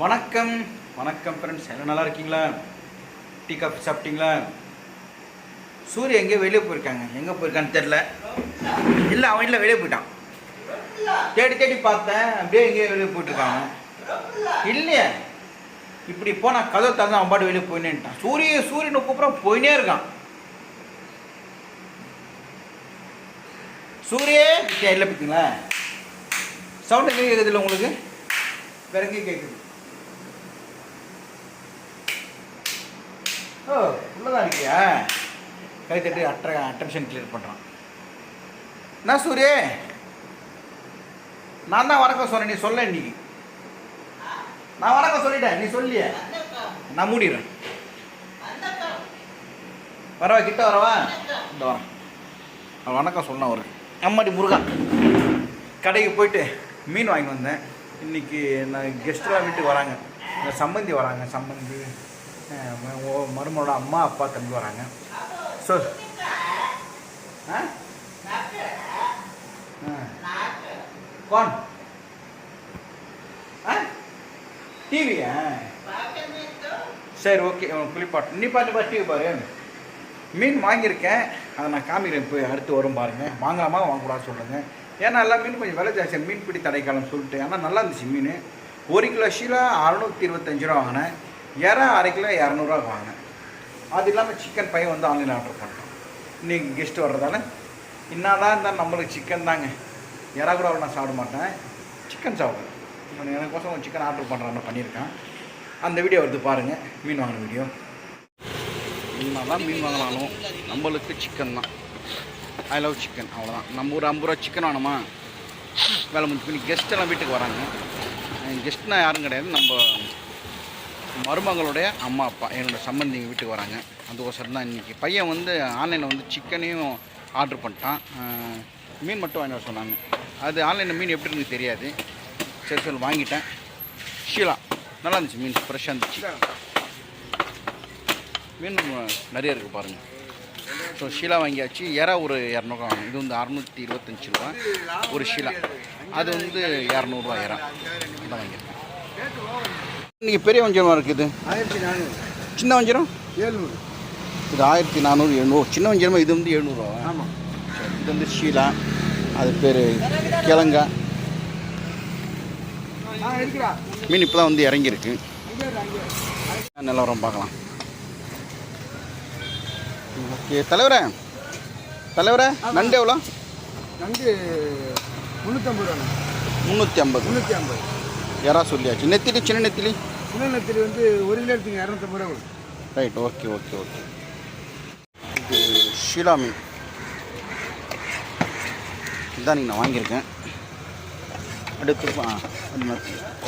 வணக்கம். வணக்கம் ஃப்ரெண்ட்ஸ் எல்லாம் நல்லா இருக்கீங்களா? டீ காஃபி சாப்பிட்டீங்களா? சூரிய எங்கேயோ வெளியே போயிருக்காங்க. எங்கே போயிருக்கான்னு தெரில இல்லை அவன் இல்லை வெளியே போயிட்டான். தேடி தேடி பார்த்தேன். அப்படியே எங்கேயோ வெளியே போயிட்டுருக்காங்க. இல்லையே. இப்படி போனால் கதவை திறந்து அவன் பாட்டு வெளியே போயினேன்ட்டான். சூரிய சூரியனை கூப்பிட்றான் போயினே இருக்கான். சூரிய இல்லை பார்த்தீங்களா சவுண்டு எங்கே கேட்குது இல்லை உங்களுக்கு? பிறகு கேட்குது ஓ உள்ளதான் இருக்கியா? கை தட்டி அட்ர அட்டென்ஷன் கிளியர் பண்ணுறான் என்ன சூரிய? நான் தான் வணக்கம் சொன்னேன் நீ சொல்ல இன்னைக்கு. நான் வணக்கம் சொல்லிட்டேன் நீ சொல்லியே. நான் மூடிடுறேன். வரவா கிட்ட வரவா? இந்த வரேன் அவன் வணக்கம் சொன்னான் ஒரு அம்மாடி முருகா. கடைக்கு போயிட்டு மீன் வாங்கி வந்தேன். இன்னைக்கு நான் கெஸ்ட்லாம் வீட்டுக்கு வராங்க. இந்த சம்பந்தி வராங்க சம்பந்தி. மருமனோட ஓ- அம்மா அப்பா தம்பி வராங்க. ஸோ ஆ? கோன். ஆ? டிவியா சரி ஓகே குளிப்பாட்டு நீ பாட்டு பார்த்து டிவி பாரு. மீன் வாங்கியிருக்கேன். அதை நான் காமிக்கிறேன் போய் அடுத்து வரும் பாருங்கள் வாங்கலாமா வாங்கக்கூடாது சொல்லுங்கள் ஏன்னா எல்லா மீன் கொஞ்சம் விலை ஜாஸ்தி மீன் பிடி தடைக்காலம் சொல்லிட்டு. ஆனால் நல்லா இருந்துச்சு மீன். ஒரு கிலோ ஷீலா அறநூற்றி இருபத்தஞ்சு ரூபா வாங்கினேன். இறா அரை கிலோ இரநூறுவா வாங்கினேன். அது இல்லாமல் சிக்கன் பையன் வந்து ஆன்லைன் ஆர்டர் பண்ணிட்டோம். இன்றைக்கி கெஸ்ட் வர்றதால. என்னதான் இருந்தால் நம்மளுக்கு சிக்கன் தாங்க. இறா கூட நான் சாப்பிட மாட்டேன். சிக்கன் சாப்பிடுவேன். எனக்கு எனக்கோசம் சிக்கன் ஆர்டர் பண்ணுறான்னு பண்ணியிருக்கான். அந்த வீடியோ வருது பாருங்கள் மீன் வாங்கின வீடியோ என்னதான் மீன் வாங்கினாலும் நம்மளுக்கு சிக்கன் தான். ஐ லவ் சிக்கன் அவ்வளோதான் நம்ம ஒரு ஐம்பது ரூபா சிக்கன் வேணுமா வேலை முடிஞ்சு பண்ணி கெஸ்ட் எல்லாம் வீட்டுக்கு வராங்க. கெஸ்ட்னால் யாரும் கிடையாது. நம்ம மருமகளுடைய அம்மா அப்பா என்னோட சம்பந்திங்க வீட்டுக்கு வராங்க. அதுக்கோசரம் தான் இன்றைக்கி பையன் வந்து ஆன்லைனில் வந்து சிக்கனையும் ஆர்டர் பண்ணிட்டான். மீன் மட்டும் வாங்கி வர சொன்னாங்க. அது ஆன்லைனில் மீன் எப்படி இருக்குன்னு தெரியாது. சரி சரி வாங்கிட்டேன். ஷீலா நல்லா இருந்துச்சு மீன் ஃப்ரெஷ்ஷாக இருந்துச்சு. மீன் நிறைய இருக்குது பாருங்கள் ஸோ ஷீலா வாங்கியாச்சு. எறா ஒரு இரநூறுவா வாங்க இது வந்து அறநூற்றி இருபத்தஞ்சி ரூபா. ஒரு ஷீலா. அது வந்து இரநூறுவா எறா. இதான் வாங்கியிருக்கேன். இன்றைக்கி பெரிய வஞ்சரம் இருக்குது. ஆயிரத்தி நானூறு. சின்ன வஞ்சரம்? ஏழ்நூறு. இது ஆயிரத்தி நானூறு எழுநூறு. சின்ன வஞ்சரமா? இது வந்து எழுநூறுவா ஆமாம் இது வந்து ஷீலா. அது பேர் கிழங்கா. மீன் இப்போ தான் வந்து இறங்கியிருக்கு. நிலவரம் பார்க்கலாம். ஓகே தலைவரே. தலைவரே நண்டு எவ்வளோ? நண்டு முந்நூற்றம்பது ரூபா முந்நூற்றி ஐம்பது. முந்நூற்றி ஐம்பது. யாரா சொல்லியாச்சு? நெத்திலி சின்ன நெத்திலி? சின்ன நெத்திலி வந்து ஒரு கிலோ எடுத்துங்க இரநூத்தம்பது ரூபா ரைட் ஓகே ஓகே ஓகே. இது ஷீலா மீன். இதான் நீங்கள் நான் வாங்கியிருக்கேன். அடுத்து ஆ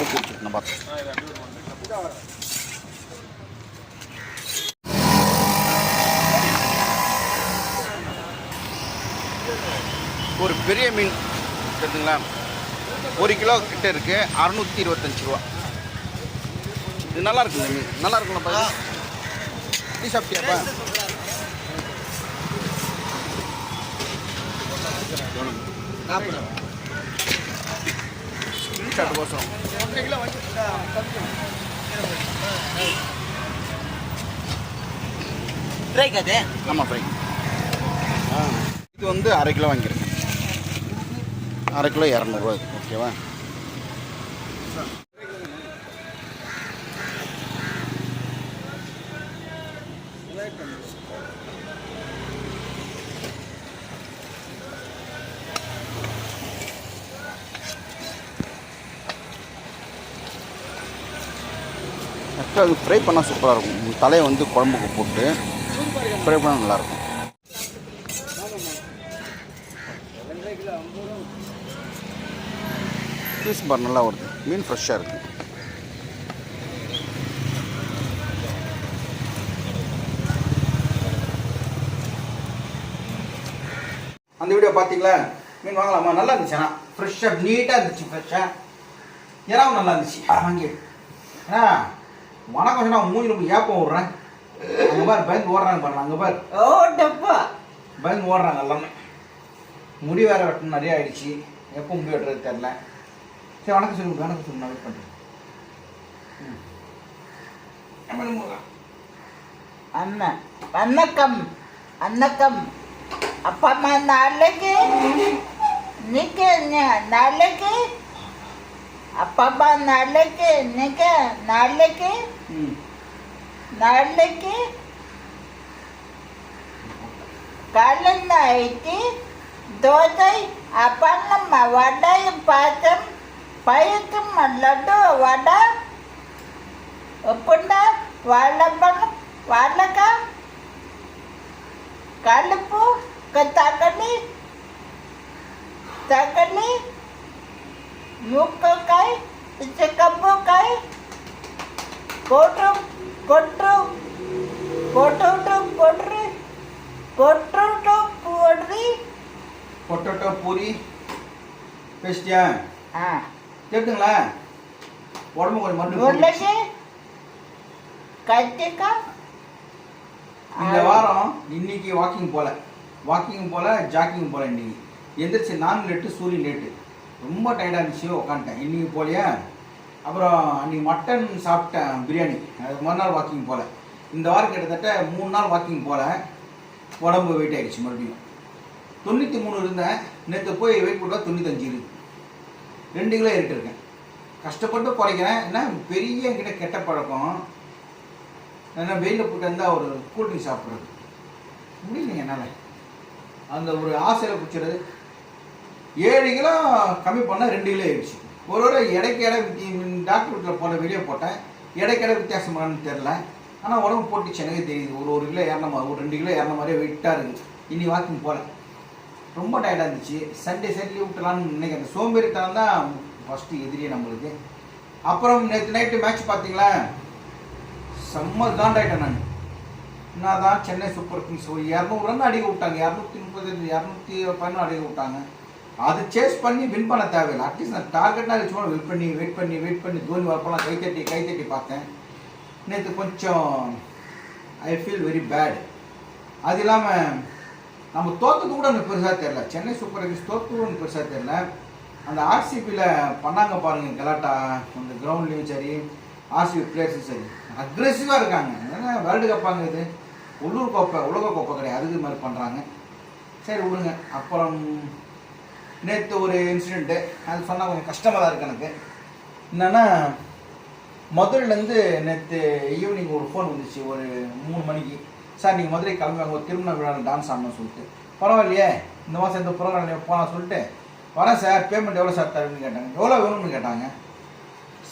ஓகே நான் பார்த்தேன் ஒரு பெரிய மீன் தெரியுதுங்களா ஒரு கிலோ கிட்ட இருக்கு. அறநூற்றி இருபத்தஞ்சி ரூபா. இது நல்லா இருக்கு இந்த மீன். நல்லா இருக்கும்ல பாருங்க டீ சாப்பிட்டியாப்பா? நாற்பது கோசம் ஃப்ரை ஆமாம் ஃப்ரை இது வந்து அரை கிலோ வாங்கியிருக்கேன். அரை கிலோ இரநூறுவா ஓகேவா? ஆக்சுவலாக அது ஃப்ரை பண்ணால் சூப்பராக இருக்கும். தலையை வந்து குழம்புக்கு போட்டு ஃப்ரை பண்ணால் நல்லாயிருக்கும் பீஸ் பார் நல்லா வருது. மீன் ஃப்ரெஷ்ஷாக இருக்குது அந்த வீடியோ பார்த்தீங்களா? மீன் வாங்கலாமா? நல்லா இருந்துச்சு ஆனால் ஃப்ரெஷ்ஷாக நீட்டாக இருந்துச்சு ஃப்ரெஷ்ஷாக இறாவும் நல்லா இருந்துச்சு. வாங்கி அண்ணா வணக்கம் சொன்னா மூஞ்சில போய் ஏப்பம் விட்றேன் அங்கே பாரு பயந்து ஓடுறாங்க பாருங்க அங்கே பாரு. ஓ டப்பா. பயந்து ஓடுறாங்க எல்லாமே. முடி வேற வெட்டணும் நிறைய ஆயிடுச்சு. எப்போ முடி வெட்டுறது தெரில சரி வணக்கம் சொல்லுங்க வணக்கம் சொல்லுங்க நான் வெயிட் பண்ணுறேன் தமிழ் முருகா அண்ணா வணக்கம் வணக்கம். அப்பா அம்மா நாளைக்கு நா- நாளைக்கு அப்பா அம்மா நாளைக்கு நீங்க நாளைக்கு நாளைக்கு காலையில் ஐட்டி தோசை அப்பளம் வடை பாத்தம் పైకమ్మ లడ్డు వడ ఒప్పుండ వాళ్ళమ్మను వాళ్ళక కలుపు తగని తగని ముక్కకాయ చిక్కబుకాయ కొట్టు కొట్టు కొట్టుటు కొట్రి కొట్టుటు పూరి కొట్టుటు పూరి క్రిస్టియన్ ఆ. கேட்டுங்களா. உடம்பு கொஞ்சம் மருந்து உருளைக்கு கத்திரிக்காய் இந்த வாரம் இன்னைக்கு வாக்கிங் போல. வாக்கிங் போல ஜாக்கிங் போல இன்னைக்கு. எந்திரிச்சு நான் லேட்டு சூரியன் லேட்டு. ரொம்ப டயர்டாக இருந்துச்சு உக்காந்துட்டேன். இன்னைக்கு போலையா. அப்புறம் அன்னைக்கு மட்டன் சாப்பிட்டேன் பிரியாணி. அதுக்கு மறுநாள் வாக்கிங் போல. இந்த வாரம் கிட்டத்தட்ட மூணு நாள் வாக்கிங் போல. உடம்பு வெயிட் ஆயிடுச்சு மறுபடியும். தொண்ணூற்றி மூணு இருந்தேன். நேற்று போய் வெயிட் போட்டால் தொண்ணூத்தஞ்சு இருக்கு. ரெண்டு கிலோ இருக்கேன் கஷ்டப்பட்டு குறைக்கிறேன் என்ன? பெரிய என்கிட்ட கெட்ட பழக்கம். ஏன்னா வெயிலில் போட்டு இருந்தால் ஒரு கூல்ட்ரிங்க் சாப்பிட்றது. முடியலைங்க என்னால். அந்த ஒரு ஆசையில் குடிச்சிடுறது ஏழு கிலோ கம்மி பண்ணால் ரெண்டு கிலோ ஆயிடுச்சு. ஒரு ஒரு இடைக்கு எடை டாக்டர் வீட்டில் போன வெளியே போட்டேன். இடைக்கு எடை வித்தியாசமானு தெரில ஆனால் உடம்பு போட்டுச்சு. எனக்கு தெரியுது. ஒரு ஒரு கிலோ ஏறின மாதிரி ஒரு ரெண்டு கிலோ ஏறின மாதிரியே வெயிட்டாக இருக்குது இனி வாக்கிங் போகிறேன் ரொம்ப டயர்டாக இருந்துச்சு. சண்டே சரி லீவ் விட்டலான்னு நினைக்கிறேன். அந்த சோம்பேறித்தனம் தான் ஃபஸ்ட்டு எதிரியே நம்மளுக்கு. அப்புறம் நேற்று நைட்டு மேட்ச் பார்த்தீங்களா? செம்ம காண்டாயிட்டேன் நான். என்ன தான் சென்னை சூப்பர் கிங்ஸ் ஒரு இரநூறு ரன் அடிக்க விட்டாங்க. இரநூத்தி முப்பது இரநூத்தி பதினொன்று அடிக்க விட்டாங்க. அது சேஸ் பண்ணி வின் பண்ண தேவையில்லை. அட்லீஸ்ட் நான் டார்கெட்டாக சும்மா வெயிட் பண்ணி வெயிட் பண்ணி வெயிட் பண்ணி தோனி வரப்பெல்லாம் கை தட்டி கை தட்டி பார்த்தேன். நேற்று கொஞ்சம் ஐ ஃபீல் வெரி பேட் அது இல்லாமல் நம்ம தோத்தது கூட எனக்கு பெருசாக தெரில சென்னை சூப்பர் கிங்ஸ் தோத்தது எனக்கு பெருசாக தெரில அந்த ஆர்சிபியில் பண்ணாங்க பாருங்கள் கலாட்டா அந்த கிரவுண்ட்லேயும் சரி ஆர்சிபி பிளேயர்ஸும் சரி. அக்ரெசிவாக இருக்காங்க. ஏன்னா வேர்ல்டு கப்பாங்க இது? உள்ளூர் கோப்பை உலக கோப்பை கிடையாது. அதுக்கு மாதிரி பண்ணுறாங்க சரி விடுங்க. அப்புறம் நேற்று ஒரு இன்சிடெண்ட்டு அது சொன்னால் கொஞ்சம் கஷ்டமாக தான் இருக்குது எனக்கு. என்னென்னா மதுரையிலேருந்து நேற்று ஈவினிங் ஒரு ஃபோன் வந்துச்சு. ஒரு மூணு மணிக்கு. சார் நீங்கள் மதுரை கிளம்புவாங்க ஒரு திருமண விழாவில் டான்ஸ் ஆடணும்னு சொல்லிட்டு. பரவாயில்லையே இந்த மாதம் இந்த ப்ரோக்ராம் போகலாம் சொல்லிட்டு வரேன் சார் பேமெண்ட் எவ்வளோ சார் தருன்னு கேட்டாங்க. எவ்வளோ வேணும்னு கேட்டாங்க.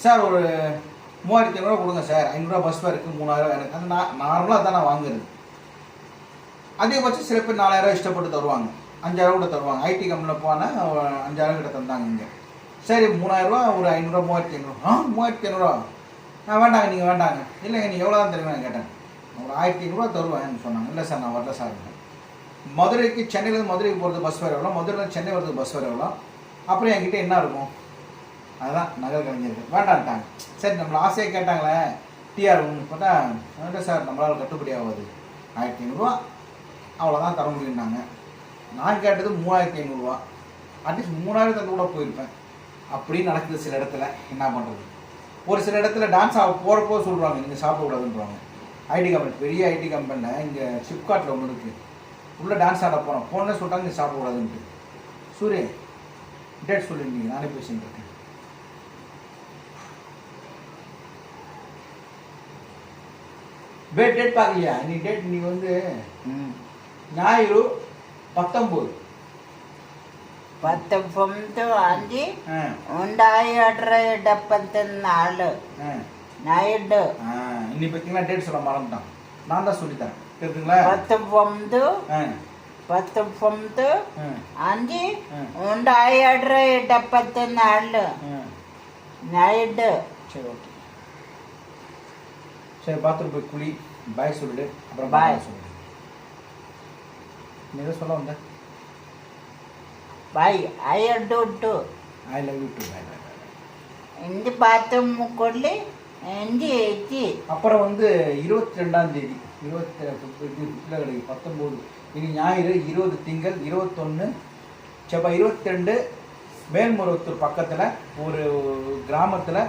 சார் ஒரு மூவாயிரத்தி ஐநூறுரூவா கொடுங்க சார். ஐநூறுரூவா பஸ் ஃபேருக்கு மூணாயிரம் எனக்கு. அது நான் நார்மலாக தான் நான் வாங்குறது. அதிகபட்சம் சில பேர் நாலாயிரம் இஷ்டப்பட்டு தருவாங்க. அஞ்சாயிரம் கூட தருவாங்க. ஐடி கம்பெனியில் போனால் அஞ்சாயிரம் கிட்ட தந்தாங்க இங்கே. சரி மூணாயிரரூவா ஒரு ஐநூறுரூவா மூவாயிரத்தி ஐநூறுரூவா ஆ மூவாயிரத்தி ஐநூறுரூவா நான் வேண்டாங்க நீங்கள் வேண்டாங்க. இல்லைங்க நீங்கள் எவ்வளோ தான் தருவீங்க கேட்டேன். ஒரு ஆயிரத்தி ஐநூறுரூவா தருவேன்னு சொன்னாங்க. இல்லை சார் நான் வரல சார். மதுரைக்கு சென்னையிலேருந்து மதுரைக்கு போகிறது பஸ் வேறு எவ்வளோ? மதுரையிலேருந்து சென்னை வரதுக்கு பஸ் வேறு எவ்வளோ? அப்புறம் என்கிட்ட என்ன இருக்கும்? அதுதான் நகர் கலைஞர்கள். வேண்டான்ட்டாங்க. சரி நம்மளை ஆசையாக கேட்டாங்களே. டிஆர் பார்த்தா இல்லை சார் நம்மளால் கட்டுப்படி ஆகாது. ஆயிரத்தி ஐநூறுரூவா அவ்வளோதான் தர முடியும்னாங்க. நான் கேட்டது மூவாயிரத்தி ஐநூறுரூவா அட்லீஸ்ட் மூணாயிரத்து கூட போயிருப்பேன். அப்படின்னு நடக்குது சில இடத்துல. என்ன பண்ணுறது ஒரு சில இடத்துல டான்ஸ் ஆக போகிறப்போ சொல்கிறாங்க நீங்கள் சாப்பிடக்கூடாதுன்றாங்க. ஐடி கம்பெனி பெரிய ஐடி கம்பெனியில் இங்கே ஃப்ளிப்கார்ட்டில் ஒன்று இருக்குது உள்ளே டான்ஸ் ஆட போகிறோம் போனே சொல்லிட்டாங்க நீ சாப்பிடக்கூடாதுன்ட்டு. சூரிய டேட் சொல்லியிருந்தீங்க நானே பேசிட்டு இருக்கேன். டேட் டேட் பார்க்கலையா? நீ டேட் நீ வந்து ஞாயிறு பத்தொம்போது. பத்து பொம்பது அஞ்சு ரெண்டாயிரத்தி நாலு. நைட்டு இன்னி பார்த்தீங்கன்னா டேட் சொல்ல மறந்துட்டான். நான் தான் சொல்லித்தரேன். தெரியுதுங்களா பத்தொம்பது பத்தொம்பது அஞ்சு உண்டு ஆயிடுற டெப்பத்து நாலு நைட்டு சரி ஓகே. சரி பாத்ரூம் போய் குழி பாய் சொல்லிடு. அப்புறம் பாய் சொல்லிடு. நீ எதை சொல்ல வந்த? Bye I too too I love you too bye இந்த பாத்ரூம் கொள்ளி. அப்புறம் வந்து இருபத்தி ரெண்டாம் தேதி இருபத்தி கிடையாது பத்தொம்போது இனி ஞாயிறு இருபது திங்கள் இருபத்தொன்று செவ்வாய் இருபத்தி ரெண்டு மேல்மருவத்தூர் பக்கத்தில் ஒரு கிராமத்தில்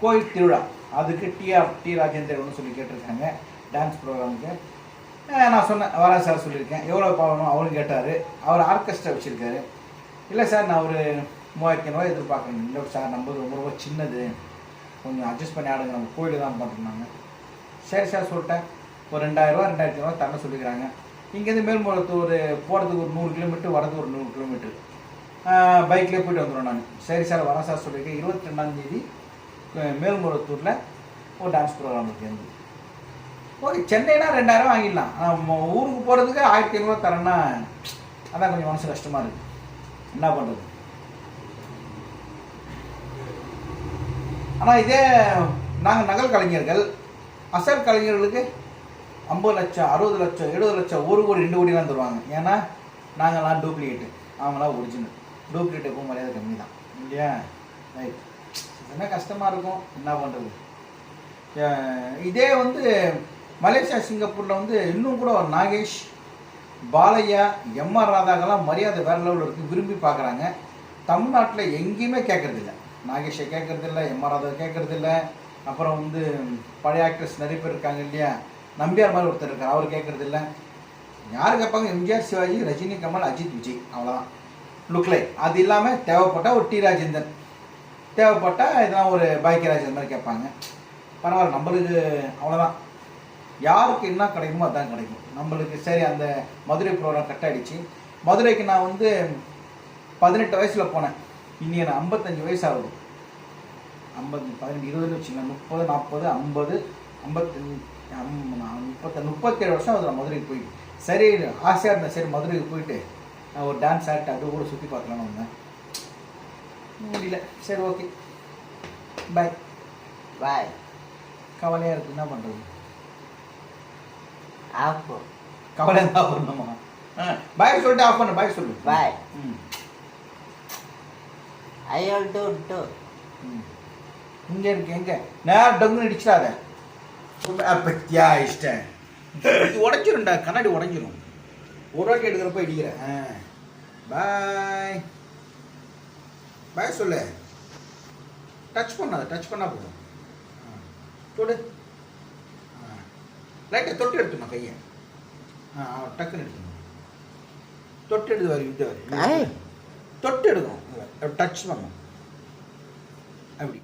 கோயில் திருவிழா. அதுக்கு டிஆர் டி ராஜேந்திரன் சொல்லி கேட்டிருக்காங்க டான்ஸ் ப்ரோக்ராமுக்கு நான் சொன்னேன் வர சார் சொல்லியிருக்கேன். எவ்வளோ பாடணும் அவரும் கேட்டார். அவர் ஆர்கெஸ்ட்ரா வச்சுருக்காரு. இல்லை சார் நான் ஒரு மூவாயிரத்தி ஐநூறுவா எதிர்பார்க்குறேன். இல்லை சார் நம்ம ரொம்ப ரொம்ப சின்னது. கொஞ்சம் அட்ஜஸ்ட் பண்ணி ஆடுங்க. நம்ம கோயில் தான் பண்ணுறாங்க சரி சார் சொல்லிட்டேன். ஒரு ரெண்டாயிரரூவா ரெண்டாயிரத்தி ஐநூறுவா தர சொல்லிக்கிறாங்க. இங்கேருந்து மேல்மூலத்தூர் போகிறதுக்கு ஒரு நூறு கிலோமீட்டர் வரதுக்கு ஒரு நூறு கிலோமீட்டர். பைக்லேயே போயிட்டு வந்துடுவோம் நான். சரி சார் வரேன் சார் சொல்லியிருக்கேன் இருபத்தி ரெண்டாந்தேதி மேல்மூலத்தூரில் ஒரு டான்ஸ் ப்ரோக்ராம் இருக்கு ஓகே சென்னைனா ரெண்டாயிரம் வாங்கிடலாம். நம்ம ஊருக்கு போகிறதுக்கு ஆயிரத்தி ஐநூறுவா தரேன்னா அதான் கொஞ்சம் மனசு கஷ்டமாக இருக்குது என்ன பண்ணுறது ஆனால் இதே நாங்கள் நகல் கலைஞர்கள் அசல் கலைஞர்களுக்கு ஐம்பது லட்சம் அறுபது லட்சம் எழுபது லட்சம் ஒரு கோடி ரெண்டு கோடிலாம் தருவாங்க. ஏன்னா நாங்களாம் டூப்ளிகேட்டு அவங்களாம் ஒரிஜினல் டூப்ளிகேட் எப்பவும் மரியாதை கம்மி தான் இல்லையா? ரைட் என்ன கஷ்டமாக இருக்கும்? என்ன பண்ணுறது இதே வந்து மலேசியா சிங்கப்பூரில் வந்து இன்னும் கூட ஒரு நாகேஷ் பாலையா எம்ஆர் ராதாக்கெல்லாம் மரியாதை வேற லெவலில் இருக்குது விரும்பி பார்க்குறாங்க தமிழ்நாட்டில் எங்கேயுமே கேட்கறதில்ல நாகேஷை கேட்குறதில்ல எம்ஆர் ராதா கேட்குறதில்ல. அப்புறம் வந்து பழைய ஆக்ட்ரஸ் நிறைய பேர் இருக்காங்க இல்லையா? நம்பியார் மாதிரி ஒருத்தர் இருக்கார் அவர் கேட்கறதில்ல. யார் கேட்பாங்க? எம்ஜிஆர் சிவாஜி ரஜினி கமல் அஜித் விஜய் அவ்வளோதான் லுக்லை அது இல்லாமல் தேவைப்பட்ட ஒரு டி ராஜேந்தர் தேவைப்பட்டால் இதெல்லாம் ஒரு பாக்கியராஜ் அந்த மாதிரி கேட்பாங்க. பரவாயில்ல நம்மளுக்கு அவ்வளோதான் யாருக்கு என்ன கிடைக்குமோ அதான் கிடைக்கும். நம்மளுக்கு சரி அந்த மதுரை ப்ரோக்ராம் கட் ஆயிடுச்சு. மதுரைக்கு நான் வந்து பதினெட்டு வயசில் போனேன். இனி எனக்கு ஐம்பத்தஞ்சு வயசு ஆகுது ஐம்பது பதினெட்டு இருபதுன்னு வச்சுக்கலாம் முப்பது நாற்பது ஐம்பது ஐம்பத்தஞ்சு அம்- நான் முப்பத்த முப்பத்தேழு வருஷம் ஆகுது நான் மதுரைக்கு போயிட்டு. சரி ஆசையாக இருந்தேன் சரி மதுரைக்கு போயிட்டு நான் ஒரு டான்ஸ் ஆக்ட் அது கூட சுற்றி பார்க்கலான்னு வந்தேன். முடியல. சரி ஓகே பாய் பாய் கவலையாக இருக்குது என்ன பண்ணுறது ஆப்பு கவலையாக தான் பண்ணணுமா? பாய் சொல்லிட்டு ஆஃப் பண்ணு பாய் சொல்லு. பாய் ம். I will do too. இங்க இருக்கு எங்க? நேரம் டங்குன்னு இடிச்சிடாத. பத்தியா இஷ்டம். இது உடைச்சிரும்டா கண்ணாடி உடைஞ்சிரும். ஒரு வாட்டி எடுக்கிறப்ப இடிக்கிறேன். பாய். பாய் சொல்லு. டச் பண்ணாத டச் பண்ணா போதும். தொடு. லைட்டை தொட்டு எடுத்துணும் கையை? ஆ டக்குன்னு எடுத்துணும் தொட்டு எடுத்து வரி இந்த வரி. தொட்டு எடுக்கணும் டச் பண்ணணும் அப்படி.